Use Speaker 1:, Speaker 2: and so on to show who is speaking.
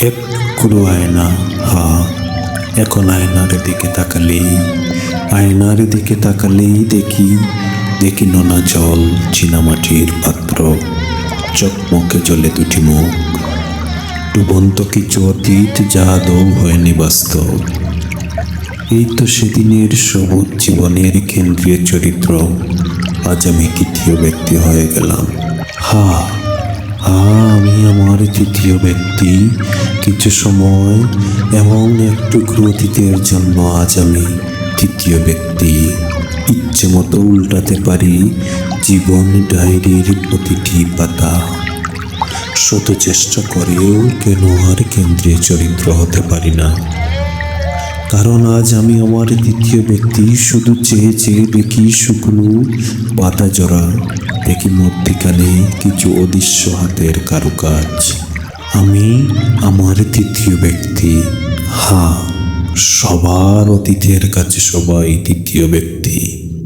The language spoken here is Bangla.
Speaker 1: এক টুকরো আয়না, হা। এখন আয়নার দিকে তাকালেই আয়নার দিকে তাকালেই দেখি দেখি নোনা জল, চীনামাটির পাত্র। চকমকে জলে দুটি মুখ। ডুবন্ত কিছু অতীত যা আদৌ হয়নি বাস্তব। এই তো সেদিনের সবুজ জীবনের কেন্দ্রীয় চরিত্র। আজ আমি তৃতীয় ব্যক্তি হয়ে গেলাম। হা হা, আমি আমার তৃতীয় ব্যক্তি। কিছু সময় এবং একটু অতীতের জন্য আজ আমি তৃতীয় ব্যক্তি। ইচ্ছে মতো উল্টাতে পারি, জীবন ডায়েরির প্রতিটি পাতা। শত চেষ্টা করেও কেন আর কেন্দ্রীয় চরিত্র হতে পারি না। কারণ আজ আমি আমার দ্বিতীয় ব্যক্তি, শুধু চেয়ে চেয়ে দেখি শুকনো পাতা জড়া। দেখি মধ্যিখানে কিছু অদৃশ্য হাতের কারুকাজ। আমি আমার তৃতীয় ব্যক্তি। হা সবার অতীতের কাছে সবাই তৃতীয় ব্যক্তি।